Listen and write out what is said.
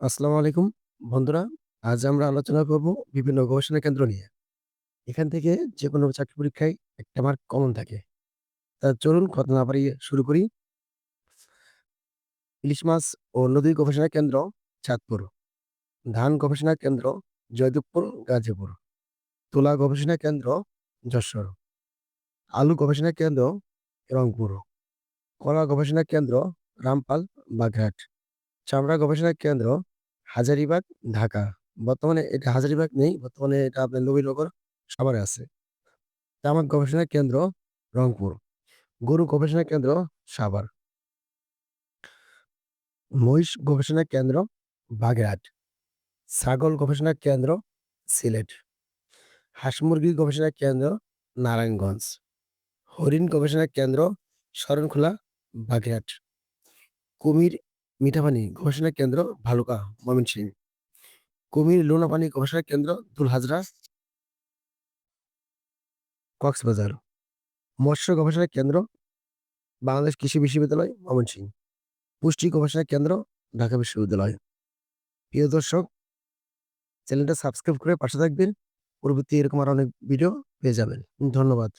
আসসালামু আলাইকুম বন্ধুরা। আজ আমরা আলোচনা করব বিভিন্ন গবেষণা কেন্দ্র নিয়ে। এখান থেকে যে কোনো চাকরি পরীক্ষায় একটা মার্ক কমন থাকে। তা চলুন কথা না বাড়িয়ে শুরু করি। ইলিশ মাছ ও নদী গবেষণা কেন্দ্র চাঁদপুর, ধান গবেষণা কেন্দ্র জয়দেবপুর, গাজীপুর, তুলা গবেষণা কেন্দ্র যশোর, আলু গবেষণা কেন্দ্র রংপুর, কলা গবেষণা কেন্দ্র রামপাল, বাগেরহাট, চামড়া গবেষণা কেন্দ্র হাজারীবাগ, ঢাকা। বর্তমানে এটা হাজারীবাগ নেই, বর্তমানে এটা আপনার নবীনগর, সাভারে আছে। তামাক গবেষণা কেন্দ্র রংপুর, গরু গবেষণা কেন্দ্র সাভার, মহিষ গবেষণা কেন্দ্র বাগেরহাট, ছাগল গবেষণা কেন্দ্র সিলেট, হাঁস মুরগি গবেষণা কেন্দ্র নারায়ণগঞ্জ, হরিণ গবেষণা কেন্দ্র শরণখোলা, বাগেরহাট, কুমির মিঠাপানি গবেষণা কেন্দ্র ভালুকা, ময়মনসিংহ, কুমির লোনাপানি গবেষণা কেন্দ্র দুলহাজরা, কক্সবাজার, মৎস্য গবেষণা কেন্দ্র বাংলাদেশ কৃষি বিশ্ববিদ্যালয়, ময়মনসিংহ, পুষ্টি গবেষণা কেন্দ্র ঢাকা বিশ্ববিদ্যালয়। প্রিয় দর্শক, চ্যানেলটা সাবস্ক্রাইব করে পাশে থাকবেন। পরবর্তী এরকম আরও অনেক ভিডিও পেয়ে যাবেন। ধন্যবাদ।